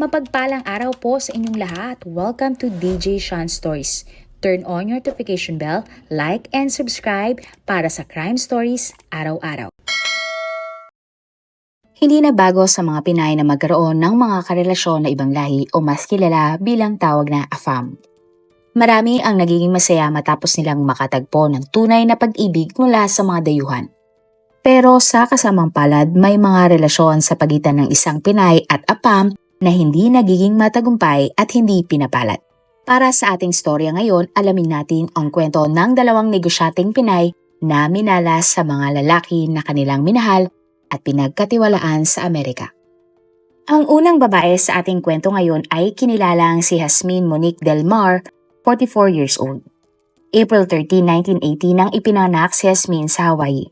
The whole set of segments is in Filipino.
Mapagpalang araw po sa inyong lahat. Welcome to DJ Sean Stories. Turn on your notification bell, like and subscribe para sa crime stories araw-araw. Hindi na bago sa mga Pinay na magkaroon ng mga karelasyon na ibang lahi o mas kilala bilang tawag na AFAM. Marami ang nagiging masaya matapos nilang makatagpo ng tunay na pag-ibig mula sa mga dayuhan. Pero sa kasamang palad, may mga relasyon sa pagitan ng isang Pinay at APAM na hindi nagiging matagumpay at hindi pinapalat. Para sa ating storya ngayon, alamin natin ang kwento ng dalawang negosyating Pinay na minalas sa mga lalaki na kanilang minahal at pinagkatiwalaan sa Amerika. Ang unang babae sa ating kwento ngayon ay kinilalang si Jasmine Monique Del Mar, 44 years old. April 13, 1980 nang ipinanak si Jasmine sa Hawaii.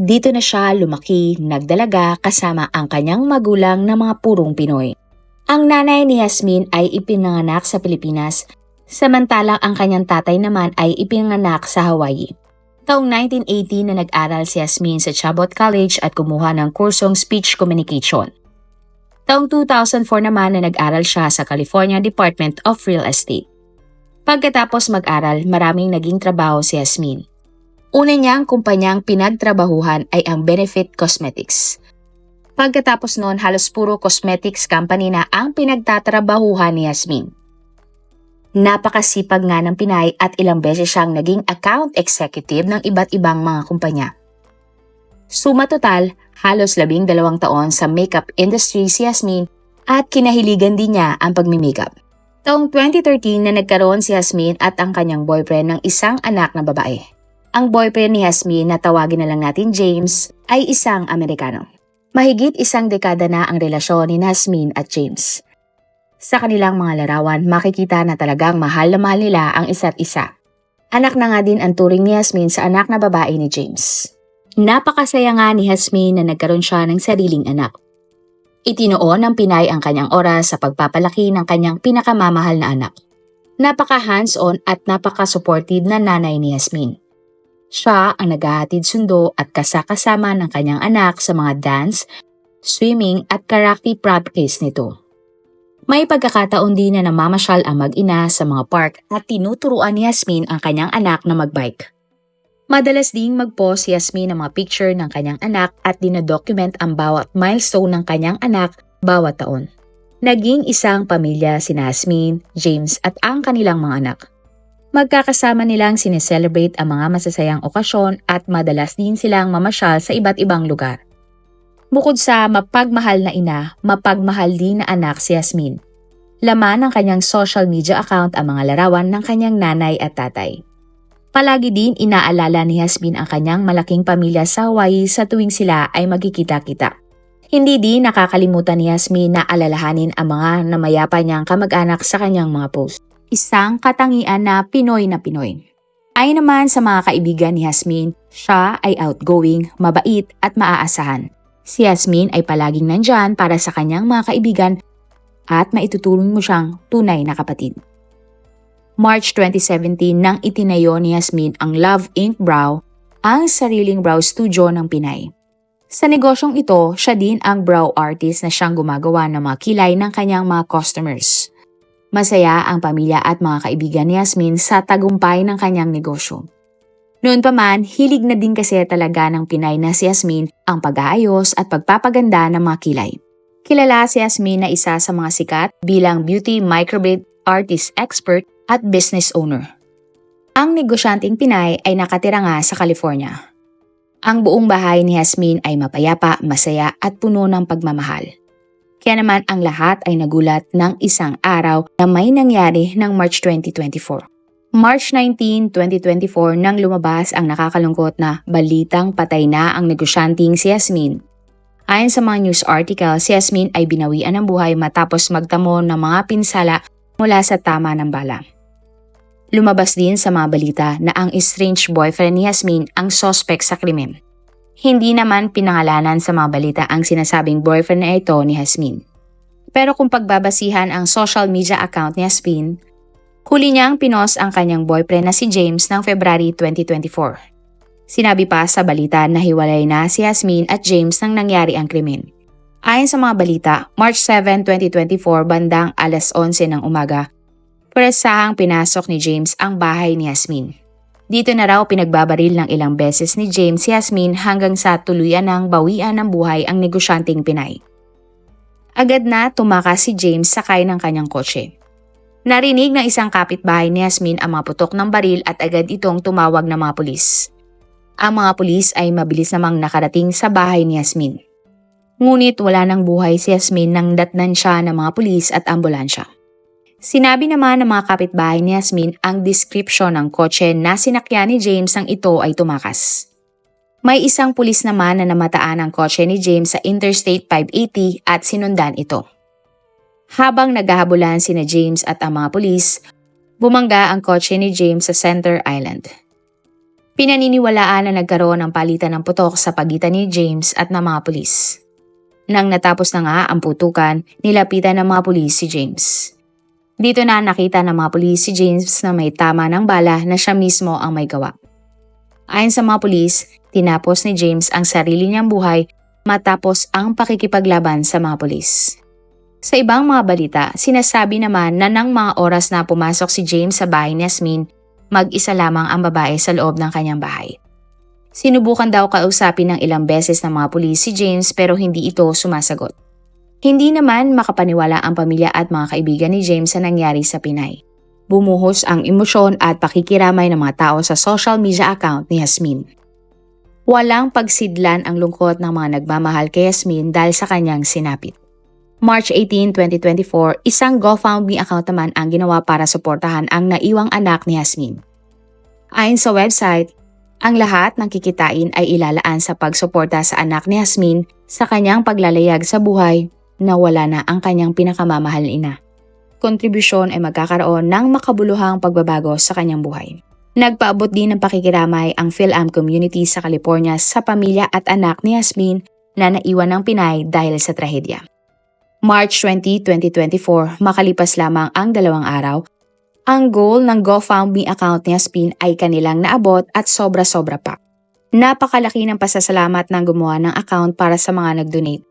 Dito na siya lumaki, nagdalaga kasama ang kanyang magulang na mga purong Pinoy. Ang nanay ni Yasmin ay ipinanganak sa Pilipinas, samantalang ang kanyang tatay naman ay ipinanganak sa Hawaii. Taong 1980 na nag-aral si Yasmin sa Chabot College at kumuha ng kursong speech communication. Taong 2004 naman na nag-aral siya sa California Department of Real Estate. Pagkatapos mag-aral, maraming naging trabaho si Yasmin. Una niyang kumpanyang pinagtrabahuhan ay ang Benefit Cosmetics. Pagkatapos noon, halos puro cosmetics company na ang pinagtatrabahuhan ni Yasmin. Napakasipag nga ng Pinay at ilang beses siyang naging account executive ng iba't ibang mga kumpanya. Suma total, halos labing dalawang taon sa makeup industry si Yasmin at kinahiligan din niya ang pagmimakeup. Taong 2013 na nagkaroon si Yasmin at ang kanyang boyfriend ng isang anak na babae. Ang boyfriend ni Yasmin na tawagin na lang natin James ay isang Amerikano. Mahigit isang dekada na ang relasyon ni Yasmin at James. Sa kanilang mga larawan, makikita na talagang mahal na mahal nila ang isa't isa. Anak na nga din ang turing ni Yasmin sa anak na babae ni James. Napakasaya nga ni Yasmin na nagkaroon siya ng sariling anak. Itinoon ng Pinay ang kanyang oras sa pagpapalaki ng kanyang pinakamamahal na anak. Napaka hands-on at napaka-supportive na nanay ni Yasmin. Siya ang naghahatid sundo at kasakasama ng kanyang anak sa mga dance, swimming at karate practice nito. May pagkakataon din na namamasyal ang mag-ina sa mga park at tinuturuan ni Yasmin ang kanyang anak na magbike. Madalas ding mag-post si Yasmin ng mga picture ng kanyang anak at dinadocument ang bawat milestone ng kanyang anak bawat taon. Naging isang pamilya si Yasmin, James at ang kanilang mga anak. Magkakasama nilang sineselebrate ang mga masasayang okasyon at madalas din silang mamasyal sa iba't ibang lugar. Bukod sa mapagmahal na ina, mapagmahal din na anak si Yasmin. Laman ng kanyang social media account ang mga larawan ng kanyang nanay at tatay. Palagi din inaalala ni Yasmin ang kanyang malaking pamilya sa Hawaii sa tuwing sila ay magkikita-kita. Hindi din nakakalimutan ni Yasmin na alalahanin ang mga namayapa niyang kamag-anak sa kanyang mga post. Isang katangian na Pinoy na Pinoy. Ay naman sa mga kaibigan ni Yasmin, siya ay outgoing, mabait at maaasahan. Si Yasmin ay palaging nandyan para sa kanyang mga kaibigan at maitutulong mo siyang tunay na kapatid. March 2017 nang itinayo ni Yasmin ang Love Ink Brow, ang sariling brow studio ng Pinay. Sa negosyong ito, siya din ang brow artist na siyang gumagawa ng mga kilay ng kanyang mga customers. Masaya ang pamilya at mga kaibigan ni Yasmin sa tagumpay ng kanyang negosyo. Noon pa man, hilig na din kasi talaga ng Pinay na si Yasmin ang pag-aayos at pagpapaganda ng mga kilay. Kilala si Yasmin na isa sa mga sikat bilang beauty microblade artist expert at business owner. Ang negosyanteng Pinay ay nakatira nga sa California. Ang buong bahay ni Yasmin ay mapayapa, masaya at puno ng pagmamahal. Kaya naman ang lahat ay nagulat ng isang araw na may nangyari ng March 2024. March 19, 2024 nang lumabas ang nakakalungkot na balitang patay na ang negosyanteng si Yasmin. Ayon sa mga news article, si Yasmin ay binawian ng buhay matapos magtamo ng mga pinsala mula sa tama ng bala. Lumabas din sa mga balita na ang estranged boyfriend ni Yasmin ang suspect sa krimen. Hindi naman pinangalanan sa mga balita ang sinasabing boyfriend na ito ni Yasmin. Pero kung pagbabasihan ang social media account ni Yasmin, huli niyang pinos ang kanyang boyfriend na si James ng February 2024. Sinabi pa sa balita na hiwalay na si Yasmin at James nang nangyari ang krimen. Ayon sa mga balita, March 7, 2024 bandang alas 11 ng umaga, presahang pinasok ni James ang bahay ni Yasmin. Dito na raw pinagbabaril ng ilang beses ni James si Yasmin hanggang sa tuluyan ng bawian ng buhay ang negosyanteng Pinay. Agad na tumakas si James sakay ng kanyang kotse. Narinig ng isang kapitbahay ni Yasmin ang mga putok ng baril at agad itong tumawag ng mga pulis. Ang mga pulis ay mabilis namang nakarating sa bahay ni Yasmin. Ngunit wala nang buhay si Yasmin nang datnan siya ng mga pulis at ambulansya. Sinabi naman ng mga kapitbahay ni Yasmin ang description ng kotse na sinakyan ni James ang ito ay tumakas. May isang pulis naman na namataan ang kotse ni James sa Interstate 580 at sinundan ito. Habang naghahabulan sina James at ang mga pulis, bumangga ang kotse ni James sa Center Island. Pinaniniwalaan na nagkaroon ng palitan ng putok sa pagitan ni James at ng mga pulis. Nang natapos na nga ang putukan, nilapitan ng mga pulis si James. Dito na nakita ng mga pulis si James na may tama ng bala na siya mismo ang may gawa. Ayon sa mga pulis, tinapos ni James ang sarili niyang buhay matapos ang pakikipaglaban sa mga pulis. Sa ibang mga balita, sinasabi naman na nang mga oras na pumasok si James sa bahay ni Yasmin, mag-isa lamang ang babae sa loob ng kanyang bahay. Sinubukan daw kausapin ng ilang beses ng mga pulis si James pero hindi ito sumasagot. Hindi naman makapaniwala ang pamilya at mga kaibigan ni James sa nangyari sa Pinay. Bumuhos ang emosyon at pakikiramay ng mga tao sa social media account ni Yasmin. Walang pagsidlan ang lungkot ng mga nagmamahal kay Yasmin dahil sa kanyang sinapit. March 18, 2024, isang GoFundMe account naman ang ginawa para suportahan ang naiwang anak ni Yasmin. Ayon sa website, ang lahat ng kikitain ay ilalaan sa pagsuporta sa anak ni Yasmin sa kanyang paglalayag sa buhay na wala na ang kanyang pinakamamahal na ina. Kontribusyon ay magkakaroon ng makabuluhang pagbabago sa kanyang buhay. Nagpaabot din ng pakikiramay ang PhilAm community sa California sa pamilya at anak ni Yasmin na naiwan ng Pinay dahil sa trahedya. March 20, 2024, makalipas lamang ang dalawang araw, ang goal ng GoFundMe account ni Aspin ay kanilang naabot at sobra-sobra pa. Napakalaki ng pasasalamat ng gumawa ng account para sa mga nag-donate.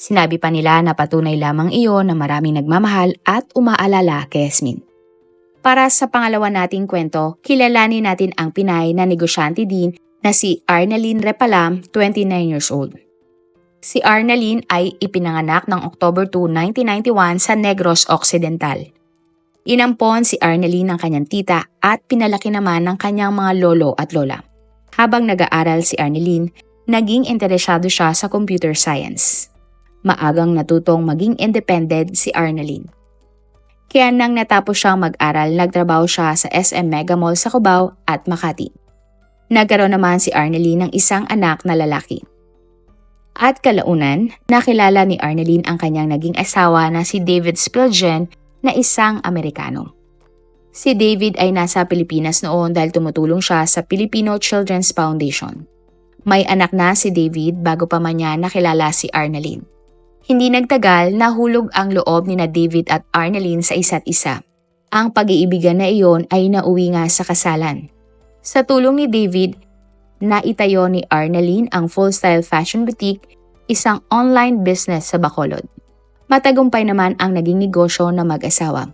Sinabi pa nila na patunay lamang iyon na maraming nagmamahal at umaalala kay Yasmin. Para sa pangalawa nating kwento, kilalanin natin ang Pinay na negosyante din na si Arnalyn Repalam, 29 years old. Si Arnalyn ay ipinanganak ng October 2, 1991 sa Negros Occidental. Inampon si Arnalyn ng kanyang tita at pinalaki naman ng kanyang mga lolo at lola. Habang nag-aaral si Arnalyn, naging interesado siya sa computer science. Maagang natutong maging independent si Arnalyn. Kaya nang natapos siyang mag-aral, nagtrabaho siya sa SM Mega Mall sa Cubao at Makati. Nagkaroon naman si Arnalyn ng isang anak na lalaki. At kalaunan, nakilala ni Arnalyn ang kanyang naging asawa na si David Spilgen na isang Amerikano. Si David ay nasa Pilipinas noon dahil tumutulong siya sa Filipino Children's Foundation. May anak na si David bago pa man niya nakilala si Arnalyn. Hindi nagtagal, nahulog ang loob ni na David at Arnalyn sa isa't isa. Ang pag-iibigan na iyon ay nauwi nga sa kasalan. Sa tulong ni David, naitayo ni Arnalyn ang Full Style Fashion Boutique, isang online business sa Bacolod. Matagumpay naman ang naging negosyo ng mag-asawa.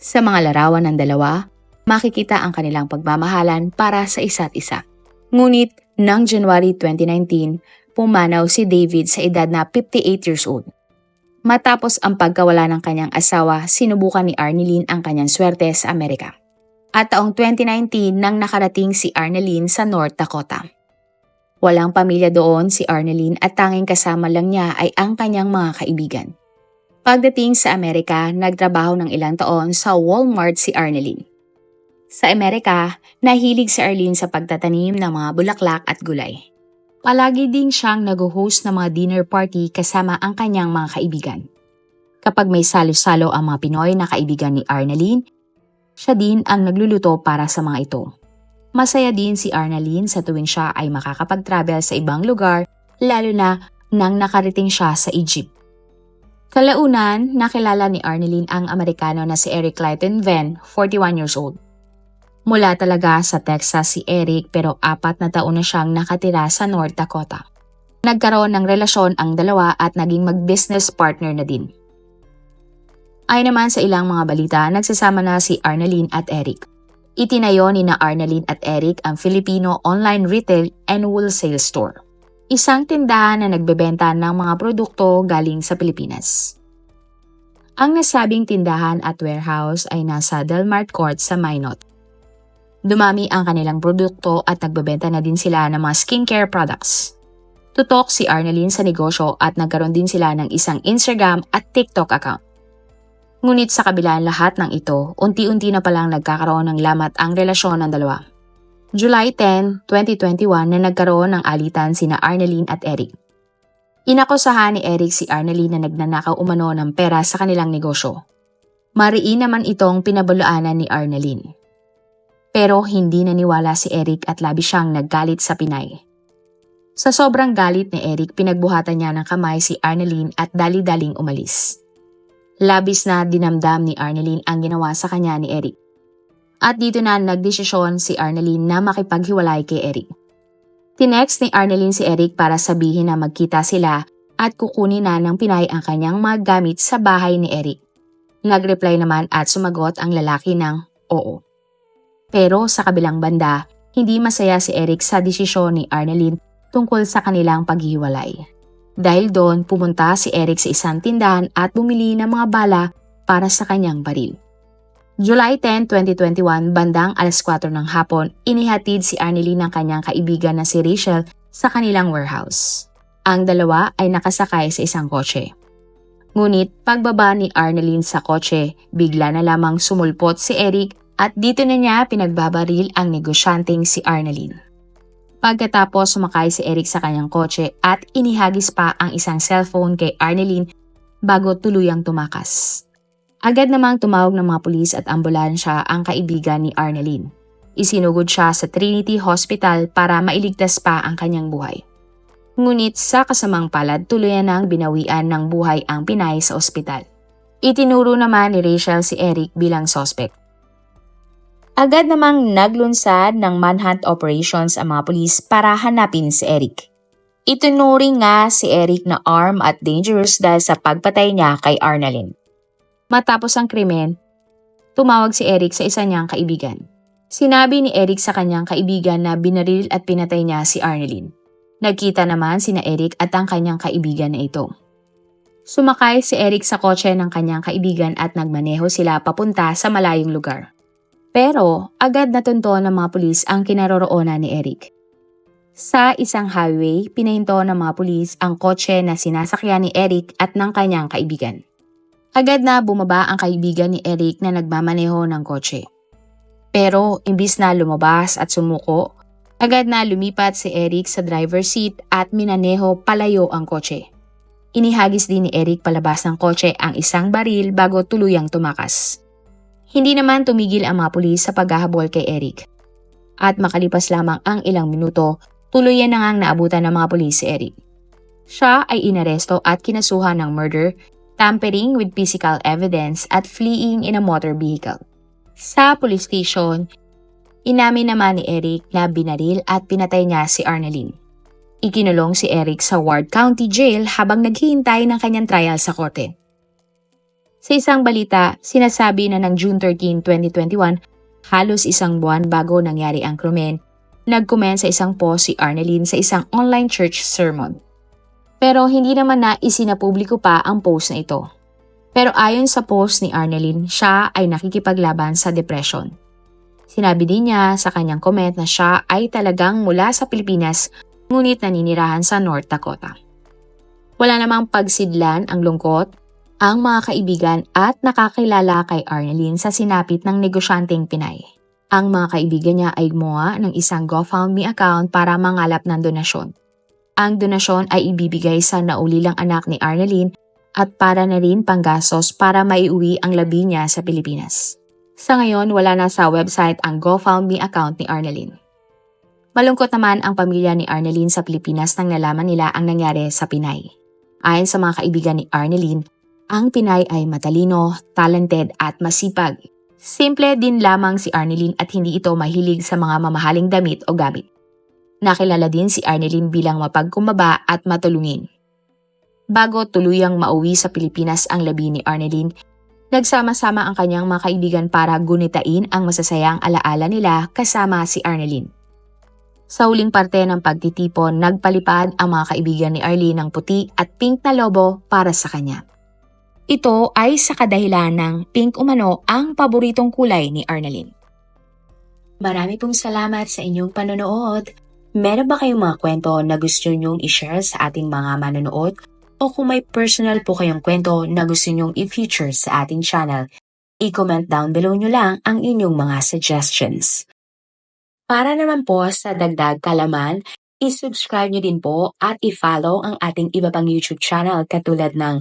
Sa mga larawan ng dalawa, makikita ang kanilang pagmamahalan para sa isa't isa. Ngunit, noong January 2019, pumanaw si David sa edad na 58 years old. Matapos ang pagkawala ng kanyang asawa, sinubukan ni Arnelyn ang kanyang swerte sa Amerika at taong 2019 nang nakarating si Arnelyn sa North Dakota. Walang pamilya doon si Arnelyn at tanging kasama lang niya ay ang kanyang mga kaibigan. Pagdating sa Amerika, nagtrabaho ng ilang taon sa Walmart si Arnelyn. Sa Amerika, nahilig si Arlene sa pagtatanim ng mga bulaklak at gulay. Palagi ding siyang nag-host ng mga dinner party kasama ang kanyang mga kaibigan. Kapag may salo-salo ang mga Pinoy na kaibigan ni Arnelyn, siya din ang nagluluto para sa mga ito. Masaya din si Arnalyn sa tuwing siya ay makakapag-travel sa ibang lugar, lalo na nang nakarating siya sa Egypt. Kalaunan, nakilala ni Arnalyn ang Amerikano na si Eric Clayton Venn, 41 years old. Mula talaga sa Texas si Eric pero apat na taon na siyang nakatira sa North Dakota. Nagkaroon ng relasyon ang dalawa at naging mag-business partner na din. Ay naman sa ilang mga balita, nagsasama na si Arnalyn at Eric. Itinayo ni na Arnalyn at Eric ang Filipino Online Retail and Wholesale Store. Isang tindahan na nagbebenta ng mga produkto galing sa Pilipinas. Ang nasabing tindahan at warehouse ay nasa Delmart Court sa Minot. Dumami ang kanilang produkto at nagbebenta na din sila ng mga skincare products. Tutok si Arnalyn sa negosyo at nagkaroon din sila ng isang Instagram at TikTok account. Ngunit sa kabila lahat ng ito, unti-unti na palang nagkakaroon ng lamat ang relasyon ng dalawa. July 10, 2021 na nagkaroon ng alitan sina Arnalyn at Eric. Inakusahan ni Eric si Arnalyn na nagnanakaw umano ng pera sa kanilang negosyo. Mariin naman itong pinabulaanan ni Arnalyn. Pero hindi naniwala si Eric at labi siyang naggalit sa Pinay. Sa sobrang galit ni Eric, pinagbuhatan niya ng kamay si Arnalyn at dali-daling umalis. Labis na dinamdam ni Arnalyn ang ginawa sa kanya ni Eric. At dito na nagdesisyon si Arnalyn na makipaghiwalay kay Eric. Tinext ni Arnalyn si Eric para sabihin na magkita sila at kukunin na ng Pinay ang kanyang mga gamit sa bahay ni Eric. Nag-reply naman at sumagot ang lalaki ng oo. Pero sa kabilang banda, hindi masaya si Eric sa desisyon ni Arnalyn tungkol sa kanilang paghihiwalay. Dahil doon, pumunta si Eric sa isang tindahan at bumili ng mga bala para sa kanyang baril. July 10, 2021, bandang alas 4 ng hapon, inihatid si Arnelene ng kanyang kaibigan na si Rachel sa kanilang warehouse. Ang dalawa ay nakasakay sa isang kotse. Ngunit pagbaba ni Arnelene sa kotse, bigla na lamang sumulpot si Eric at dito na niya pinagbabaril ang negosyanteng si Arnelene. Pagkatapos sumakay si Eric sa kanyang kotse at inihagis pa ang isang cellphone kay Arnelyn bago tuluyang tumakas. Agad namang tumawag ng mga pulis at ambulansya ang kaibigan ni Arnelyn. Isinugod siya sa Trinity Hospital para mailigtas pa ang kanyang buhay. Ngunit sa kasamang palad tuluyan nang binawian ng buhay ang Pinay sa ospital. Itinuro naman ni Rachel si Eric bilang suspect. Agad namang naglunsad ng manhunt operations ang mga pulis para hanapin si Eric. Itunuring nga si Eric na arm at dangerous dahil sa pagpatay niya kay Arnalyn. Matapos ang krimen, tumawag si Eric sa isa niyang kaibigan. Sinabi ni Eric sa kanyang kaibigan na binaril at pinatay niya si Arnalyn. Nagkita naman sina Eric at ang kanyang kaibigan na ito. Sumakay si Eric sa kotse ng kanyang kaibigan at nagmaneho sila papunta sa malayong lugar. Pero agad natunto ng mga pulis ang kinaroroonan ni Eric. Sa isang highway, pinahinto ng mga pulis ang kotse na sinasakyan ni Eric at ng kanyang kaibigan. Agad na bumaba ang kaibigan ni Eric na nagmamaneho ng kotse. Pero imbis na lumabas at sumuko, agad na lumipat si Eric sa driver seat at minaneho palayo ang kotse. Inihagis din ni Eric palabas ng kotse ang isang baril bago tuluyang tumakas. Hindi naman tumigil ang mga pulis sa paghahabol kay Eric. At makalipas lamang ang ilang minuto, tuluyan na ngang naabutan ng mga pulis si Eric. Siya ay inaresto at kinasuhan ng murder, tampering with physical evidence at fleeing in a motor vehicle. Sa police station, inamin naman ni Eric na binaril at pinatay niya si Arnalyn. Ikinulong si Eric sa Ward County Jail habang naghihintay ng kanyang trial sa korte. Sa isang balita, sinasabi na ng June 13, 2021, halos isang buwan bago nangyari ang krimen, nag-comment sa isang post si Arnelyn sa isang online church sermon. Pero hindi naman na isinapubliko pa ang post na ito. Pero ayon sa post ni Arnelyn, siya ay nakikipaglaban sa depression. Sinabi din niya sa kanyang comment na siya ay talagang mula sa Pilipinas ngunit naninirahan sa North Dakota. Wala namang pagsidlan ang lungkot ang mga kaibigan at nakakilala kay Arnelyn sa sinapit ng negosyanteng Pinay. Ang mga kaibigan niya ay gumawa ng isang GoFundMe account para mangalap ng donasyon. Ang donasyon ay ibibigay sa naulilang anak ni Arnelyn at para na rin panggasos para maiuwi ang labi niya sa Pilipinas. Sa ngayon, wala na sa website ang GoFundMe account ni Arnelyn. Malungkot naman ang pamilya ni Arnelyn sa Pilipinas nang nalaman nila ang nangyari sa Pinay. Ayon sa mga kaibigan ni Arnelyn, ang Pinay ay matalino, talented at masipag. Simple din lamang si Arnelyn at hindi ito mahilig sa mga mamahaling damit o gamit. Nakilala din si Arnelin bilang mapagkumbaba at matulungin. Bago tuluyang mauwi sa Pilipinas ang labi ni Arnelin, nagsama-sama ang kanyang mga kaibigan para gunitain ang masasayang alaala nila kasama si Arnelin. Sa huling parte ng pagtitipon, nagpalipad ang mga kaibigan ni Arlene ng puti at pink na lobo para sa kanya. Ito ay sa kadahilan ng pink umano ang paboritong kulay ni Arnalyn. Marami pong salamat sa inyong panonood. Meron ba kayong mga kwento na gusto nyong i-share sa ating mga manonood? O kung may personal po kayong kwento na gusto nyong i-feature sa ating channel, i-comment down below nyo lang ang inyong mga suggestions. Para naman po sa dagdag kalaman, i-subscribe nyo din po at i-follow ang ating iba pang YouTube channel katulad ng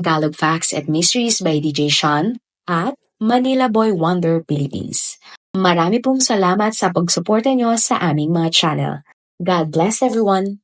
Tagalog Facts and Mysteries by DJ Sean at Manila Boy Wonder Philippines. Marami pong salamat sa pagsuporta nyo sa aming mga channel. God bless everyone!